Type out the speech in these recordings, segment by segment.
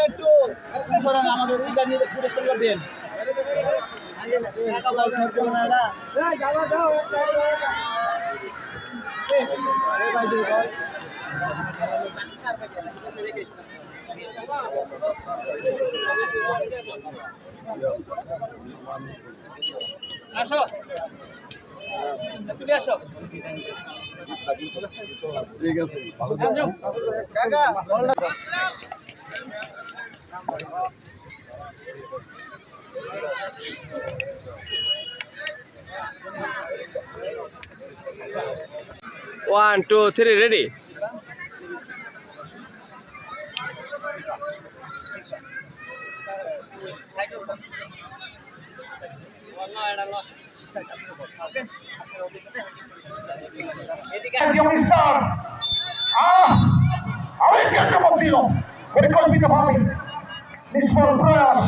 একটু আমাদের ওই গাড়ি পুরস্কার আসো। আসো। আসো। ওয়ান টু থ্রি রেডি জাতীয় মিস্টার ছিল পরিকল্পিতভাবে নিষ্ফল প্রয়াস।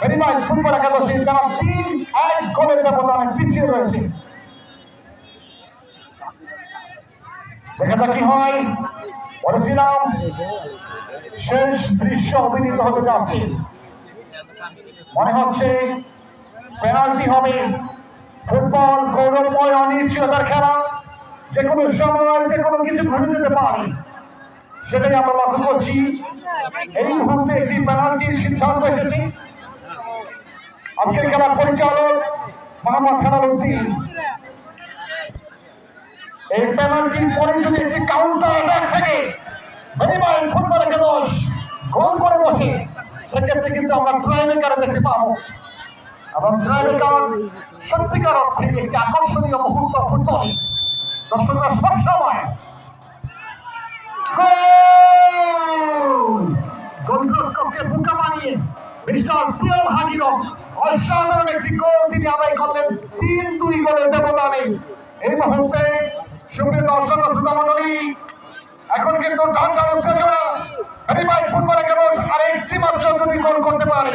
বেরিমাই ফুটবল একাদশী যারা তিন, এক গোলের কি হয়। বলেছিলাম, শেষ দৃশ্য অভিনীত হতে যাচ্ছে। মনে হচ্ছে পেনাল্টি হবে। ফুটবল, গৌরবময় অনিশ্চয়তার খেলা যে কোনো সময় যে কোনো কিছু ঘটে যেতে পারে। সেটাই আমরা লক্ষ্য করছি। এই মুহূর্তে একটি পেনাল্টির সিদ্ধান্ত এসেছে। আজকের খেলার পরিচালক মোহাম্মদ খেলার উদ্দিন। এই পেনাল্টির পরে যদি একটি কাউন্টার অ্যাটাক থাকে বেরিমাইল ফুটবল একাদশ গোল করে বসে। সেক্ষেত্রে কিন্তু আমরা ট্রাইমেকারে দেখতে পাবো। ট্রাইমেকার সত্যিকার অর্থে একটি আকর্ষণীয় মুহূর্ত ফুটবল। দর্শকরা সবসময় গোল! গোলরক্ষককে বোকা বানিয়ে মিস্টার প্রিয়ম হাজিরম অসাধারণ একটি গোল তিনি আদায় করলেন তিন দুই গোলের ব্যবধানে। এই মুহূর্তে সুপ্রিয় দর্শক শ্রোতা মণ্ডলী এখন কিন্তু ঢাকা উত্তেজনা ফুটবল একাদশ আরেকটি মাত্র যদি গোল করতে পারে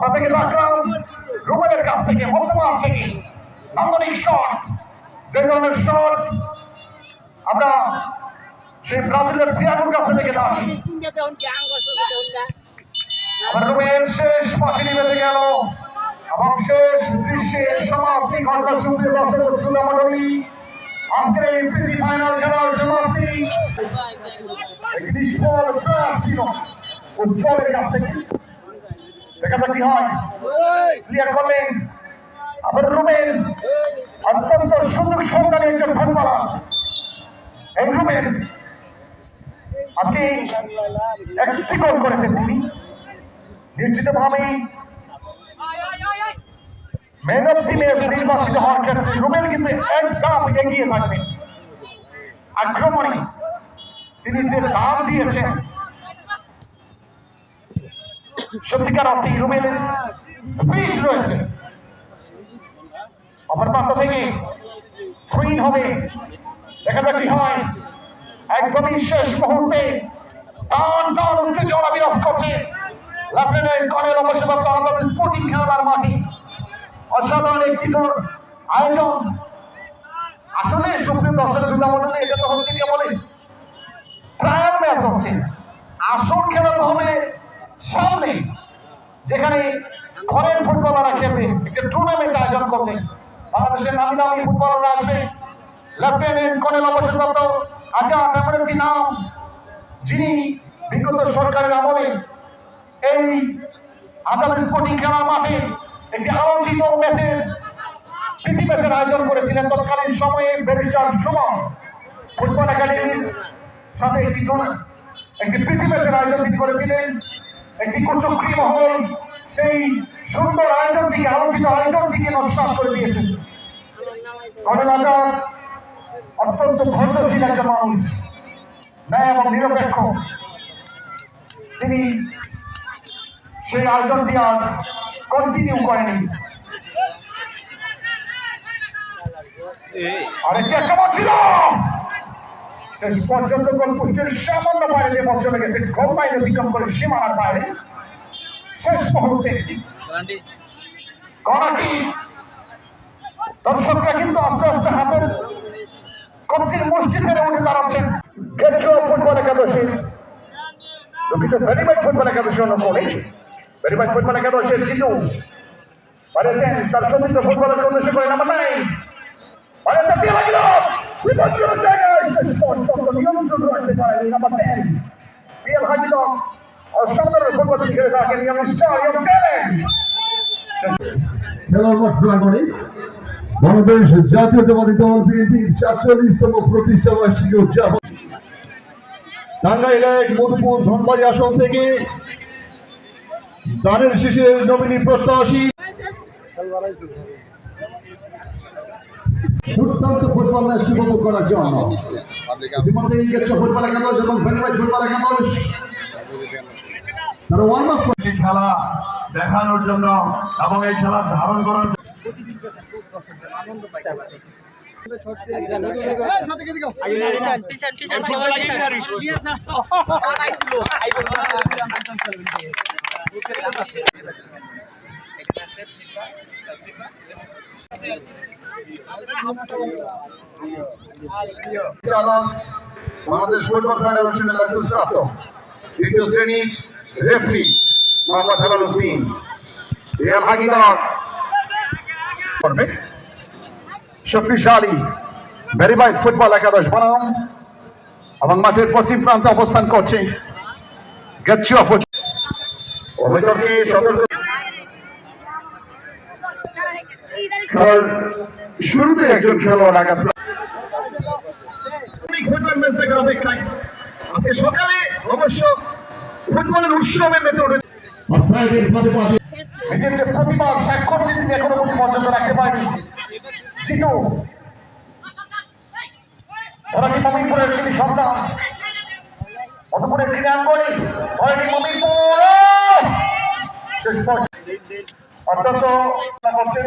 আমরা থেকে দেখলাম রুবেলের কাছ থেকে বর্তমান থেকে নান্দনিক শট, যে ধরনের শট আমরা সেই ব্রাজিলের থিয়াগোর কাছে থেকে দাঁড়ি আবার রুবেল শেষ পাশে বেঁধে গেল। এবং শেষ দৃশ্যের সমাপ্তি ঘণ্টা ও শ্রোতা মণ্ডলী আজকের এই প্রীতি ফাইনাল খেলার সমাপ্তি। একটি প্রয়াস ছিল উজ্জ্বলের কাছ থেকে। যাক কি হয় রুবেল। অত্যন্ত সুযোগ সন্ধানী একজন ফুটবলার। এই করেছেন তিনি। নিশ্চিতভাবেই ম্যান অফ নির্বাচিত হওয়ার ক্ষেত্রে রুবেল কিন্তু এক ধাপ এগিয়ে থাকবেন। আক্রমণে তিনি যে দাম দিয়েছেন সত্যিকার অর্থে স্পিড রয়েছে। অপর থেকে হবে। দেখা যাক কি হয়। একদমই শেষ মুহূর্তে টান টান উত্তেজনা বিরাজ করছে লেফটেন্যান্ট কর্নেল অবশ্যপ্রাপ্ত আজাদ স্পোর্টিং খেলার মাঠে। অসাধারণ একটি আয়োজন। আসলে সুপ্রিম দর্শক শ্রোতা মন্ডলী এটা তো হচ্ছে কি বলে ট্রায়াল ম্যাচ হচ্ছে। আসল খেলা হবে সামনে যেখানে ঘরের ফুটবলাররা খেলবে একটা টুর্নামেন্ট আয়োজন করবে। বাংলাদেশের নামি দামি ফুটবলাররা আসবে। লেফটেন্যান্ট কর্নেল অবশ্যপ্রাপ্ত আজাদ এমন একটি নাম? যিনি বিগত সরকারের আমলে এই আজাদ স্পোর্টিং খেলার মাঠে একটি আলোচিত ম্যাচের প্রীতি ম্যাচের আয়োজন করেছিলেন। তৎকালীন সময়ে ব্যারিস্টার সুমন ফুটবল একাডেমির সাথে একটি একটি প্রীতি ম্যাচের আয়োজন করেছিলেন। একটি কুচক্রী মহল সেই সুন্দর আয়োজনটিকে আলোচিত আয়োজনটিকে নস্বাত করে কর্নেল আজাদ অত্যন্ত ধৈর্যশীল একজন মানুষ, ন্যায় এবং নিরপেক্ষ। তিনি সেই আয়োজনটি আর কন্টিনিউ করেনি আরেকটি আক্রমণ ছিল! পর্যন্ত গোল পোস্টের সামান্য বাইরে যে চলে গেছে। গোল লাইন অতিক্রম করে সীমানার বাইরে। শেষ মুহূর্তে কনাকি দর্শকরা কিন্তু আস্তে আস্তে হাতের মুষ্টি ছেড়ে উঠে দাঁড়াচ্ছেন। গেট্রো ফুটবল একাদশী দুঃখিত ভেরিমাইট ফুটবল একাদশী অন্য করে ভেরিমাইট ফুটবল একাদশীর জিতু। পারেছেন তার সতীর্থ ফুটবলের উদ্দেশ্য করে নাম্বার নাই। পারেছেন দিয়ে লাগিল বিপজ্জনক জায়গায় প্রতিষ্ঠা বার্ষিকী উদযাপন। টাঙ্গাইলের মধুপুর ধনবাড়ি আসন থেকে দানের শেষের নমিনি প্রত্যাশী। দুর্দান্ত ফুটবল ম্যাচটি উপভোগ করার জন্য। ইতিমধ্যে ইংরেজ ফুটবল একাদশ এবং ভেনিমাইট ফুটবল একাদশ তারা ওয়ার্ম আপ করছে খেলা দেখানোর জন্য এবং এই খেলা ধারণ করার জন্য। পিছন ফুটবল শক্তিশালী, ভেরিফাইড ফুটবল একাদশ এবং মাঠের পশ্চিম প্রান্তে অবস্থান করছে গেটচুয়া ফুট অভিতর্কে সতর্ক খেলার শুরুতে একজন খেলোয়াড় আঘাত ফুটবল ম্যাচ দেখার অপেক্ষায়। আজকে সকালে অবশ্য ফুটবলের উৎসবে মেতে উঠেছে। নিজের যে প্রতিভা স্বাক্ষর তিনি এখনও পর্যন্ত রাখতে পারেনি। জিতু। ওরা মমিনপুরের তিনি সন্তান? মধুপুরের তিনি আঙ্গনি ধরেনি মমিনপুর? শেষ পর্যন্ত অত্যন্ত করছেন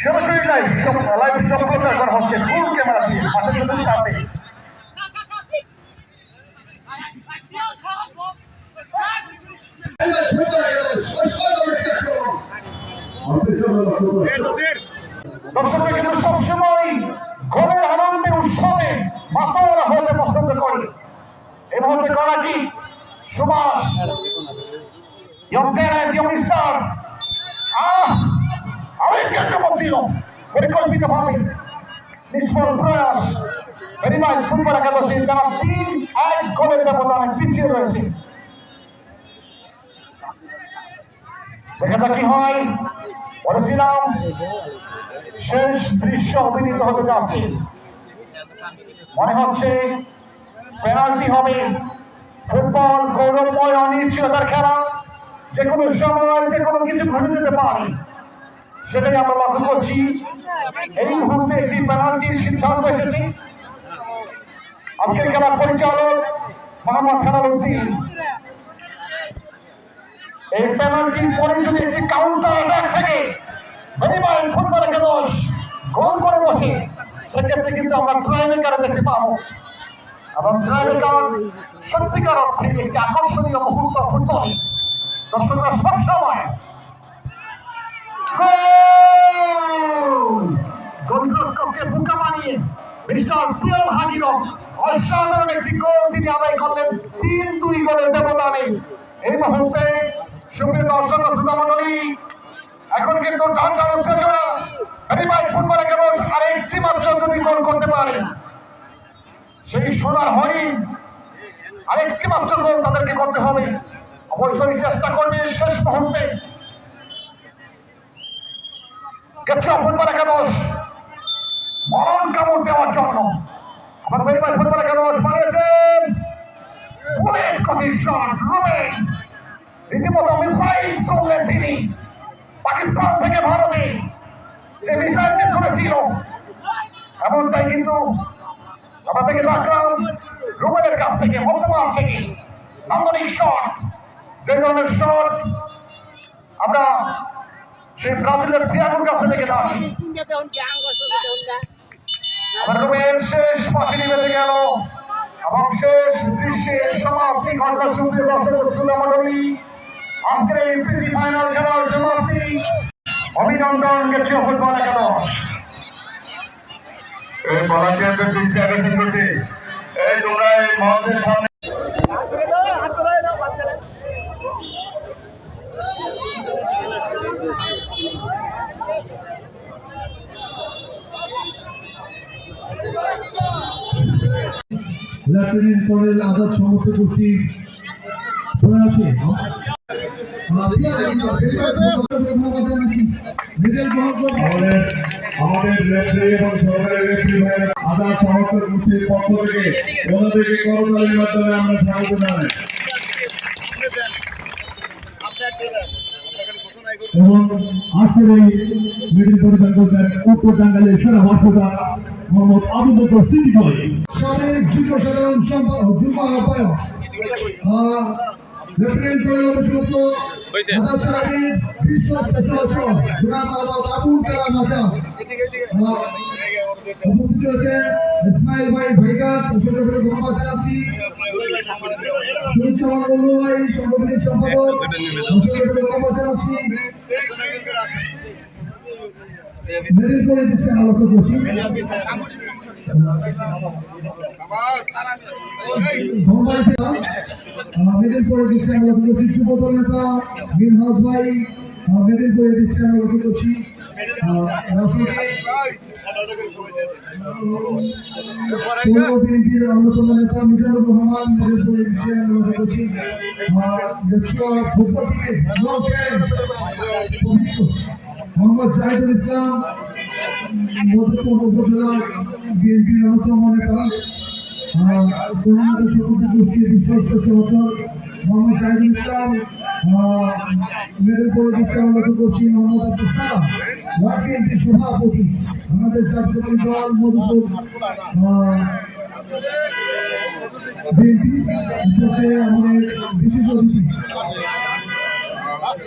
সরাসরি লাইভ সব লাইভ সম্প্রচার করা হচ্ছে। ফুল ক্যামেরা দিয়ে মাঠের জন্য সাথে দর্শকরা নিষ্ফল প্রয়াস ভেরিমাই ফুটবল একাদশী তারা তিন এক গোলের ব্যবধানে পিছিয়ে রয়েছে। দেখা কি হয়। বলেছিলাম, শেষ দৃশ্য অভিনীত হতে যাচ্ছে। মনে হচ্ছে পেনাল্টি হবে ফুটবল গৌরবময় অনিশ্চয়তার খেলা। যে কোনো সময় যে কোনো কিছু ঘটে যেতে পারে। সেটাই আমরা লক্ষ্য করছি। এই মুহূর্তে একটি পেনাল্টির সিদ্ধান্ত এসেছে। আজকের খেলার পরিচালক মোহাম্মদ খেলার উদ্দিন। এই পেনাল্টির পরে যদি একটি কাউন্টার অ্যাটাক থাকে ভলিবল ফুটবল একাদশ গোল করে বসে। সেক্ষেত্রে কিন্তু আমরা ট্রাইমেকার দেখতে পাবো। এবং ট্রাইমেকার সত্যিকার অর্থে একটি আকর্ষণীয় মুহূর্ত ফুটবল। দর্শকরা সবসময় গোলরক্ষককে বোকা বানিয়ে মিস্টার প্রিয়ম হাজিরম অসাধারণ একটি গোল তিনি আদায় করলেন তিন দুই গোলের ব্যবধানে এই মুহূর্তে সুপ্রিয় দর্শক শ্রোতা মণ্ডলী এখন কিন্তু ঢাকা উত্তেজনা রিমাই ফুটবল একাদশ আরেকটি মাত্র যদি গোল করতে পারে সেই সোনার হরিণ আরেকটি মাত্র গোল তাদেরকে করতে হবে অবশ্যই চেষ্টা করবে শেষ মুহূর্তে গেছে ফুটবল একাদশ মরণ কামড় দেওয়ার জন্য? আমার পরিবার ফুটবল একাদশ বানিয়েছেন বুলেট শট রুবেন রীতিমতো মিসাইল ছড়লেন তিনি। পাকিস্তান থেকে ভারতে যে মিসাইলটি ছড়েছিল এমনটাই কিন্তু আমরা থেকে দেখলাম রুবেলের কাছ থেকে, বর্তমান থেকে। নান্দনিক শট যে ধরনের শট। আমরা সেই ব্রাজিলের থিয়াগোর কাছে থেকে আবার শেষ পাশে বেঁধে গেল। এবং শেষ দৃশ্যের সমাপ্তি ঘটনা সুপ্রিয় দর্শক মণ্ডলী। আজকের এই প্রীতি ফাইনাল খেলার সমাপ্তি। অভিনন্দন গেছে ফুটবল একাদশ। এই ভলান্টিয়ারদের দৃষ্টি আকর্ষণ করছে। এই তোমরা এই মঞ্চের সামনে লেফটেন্যান্ট কর্নেল আজাদ সমস্ত গোষ্ঠী আছে আমাদের রেফারি এবং সরকারি রেফারি ভাইয়ের আজাদ সমর্থক গোষ্ঠীর পক্ষ থেকে ওনাদেরকে করতালির মাধ্যমে আমরা স্বাগত জানাই এবং আজকের এই পরিচালনা করবেন উত্তর টাঙ্গাইলের সেরা ভাষা মোহাম্মদ আবু বকর সিদ্দিকী সাবেক যুগ্ম সাধারণ সম্পাদক যুগ্ম আহ্বায়ক। আহ, লেফটেন্যান্ট কর্নেল অবসরপ্রাপ্ত হয়েছে। আজাদ সাহেবের বিশ্বস্ত সহচর জনাব মোহাম্মদ আবুল কালাম আজাদ। উপস্থিত ইসমাইল ভাই অসংখ্য করে ধন্যবাদ জানাচ্ছি। ভাই সম্পাদক অসংখ্য করে ধন্যবাদ জানাচ্ছি। মেডেল করে দিচ্ছে আমরা লক্ষ্য করছি ধন্যবাদ। দিলাম মেডেল করে দিচ্ছে আমরা লক্ষ্য করছি যুবদল নেতা হাউস ভাই মেডেল করে দিচ্ছে আমরা লক্ষ্য করছি রসনকে পৌর বিএনপির অন্যতম নেতা মিজানুর রহমান মেডেল করে দিচ্ছে আমরা লক্ষ্য করছি ফুটবল থেকে মোহাম্মদ জাহিদুল ইসলাম। মধুপুর উপজেলা বিএনপির অন্যতম নেতা। কর্মীদের সকল গোষ্ঠীর বিশ্বস্ত সহচর মোহাম্মদ জাহিদুল ইসলাম দিচ্ছে, আমরা করছি মোহাম্মদ বিশেষ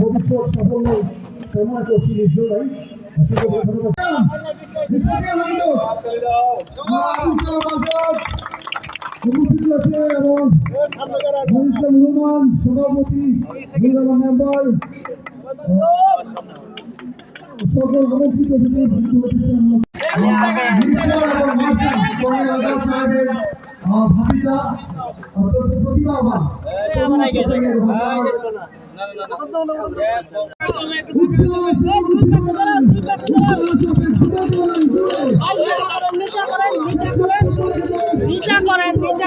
ভবিষ্যৎ সাফল্য কামনা করছি নিশ্চয়ই উপস্থিত সভাপতি নিচা